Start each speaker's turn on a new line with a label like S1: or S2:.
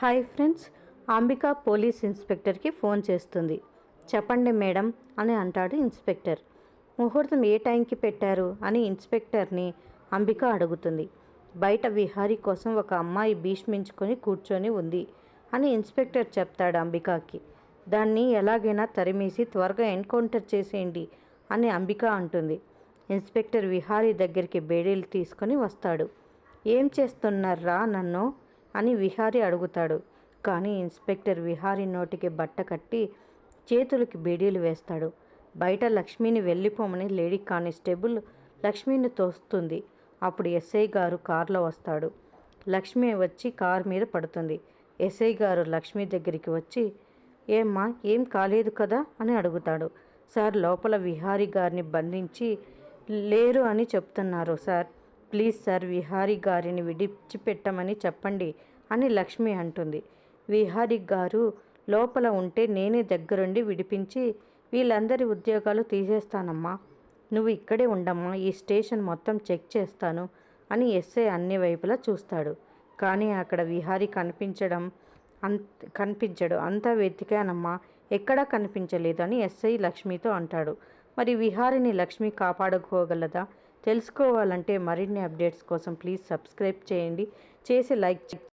S1: Hi friends Ambika police ఇన్స్పెక్టర్కి phone చేస్తుంది. చెప్పండి మేడం అని అంటాడు ఇన్స్పెక్టర్. ముహూర్తం ఏ టైంకి పెట్టారు అని ఇన్స్పెక్టర్ని అంబిక అడుగుతుంది. బయట విహారీ కోసం ఒక అమ్మాయి భీష్మించుకొని కూర్చొని ఉంది అని ఇన్స్పెక్టర్ చెప్తాడు అంబికాకి. దాన్ని ఎలాగైనా తరిమేసి త్వరగా ఎన్కౌంటర్ చేసేయండి అని అంబిక అంటుంది. ఇన్స్పెక్టర్ విహారీ దగ్గరికి బేడీలు తీసుకొని వస్తాడు. ఏం చేస్తున్నారా నన్ను? అని విహారీ అడుగుతాడు. కానీ ఇన్స్పెక్టర్ విహారీ నోటికి బట్ట కట్టి చేతులకి బేడీలు వేస్తాడు. బయట లక్ష్మిని వెళ్ళిపోమని లేడీ కానిస్టేబుల్ లక్ష్మిని తోస్తుంది. అప్పుడు ఎస్ఐ గారు కారులో వస్తాడు. లక్ష్మి వచ్చి కారు మీద పడుతుంది. ఎస్ఐ గారు లక్ష్మి దగ్గరికి వచ్చి ఏమ్మా ఏం కాలేదు కదా? అని అడుగుతాడు. సార్ లోపల విహారీ గారిని బంధించి లేరు అని చెప్తున్నారు సార్. ప్లీజ్ సార్ విహారీ గారిని విడిచిపెట్టమని చెప్పండి అని లక్ష్మి అంటుంది. విహారీ గారు లోపల ఉంటే నేనే దగ్గరుండి విడిపించి వీళ్ళందరి ఉద్యోగాలు తీసేస్తానమ్మా. నువ్వు ఇక్కడే ఉండమ్మా ఈ స్టేషన్ మొత్తం చెక్ చేస్తాను అని ఎస్ఐ అన్ని వైపులా చూస్తాడు. కానీ అక్కడ విహారి కనిపించడం అంత కనిపించడు. అంతా వెతికానమ్మా ఎక్కడా కనిపించలేదు అని ఎస్ఐ లక్ష్మితో అంటాడు. మరి విహారిని లక్ష్మి కాపాడుకోగలదా? తెలుసుకోవాలంటే మరిన్ని అప్డేట్స్ కోసం ప్లీజ్ సబ్స్క్రైబ్ చేయండి. చేసి లైక్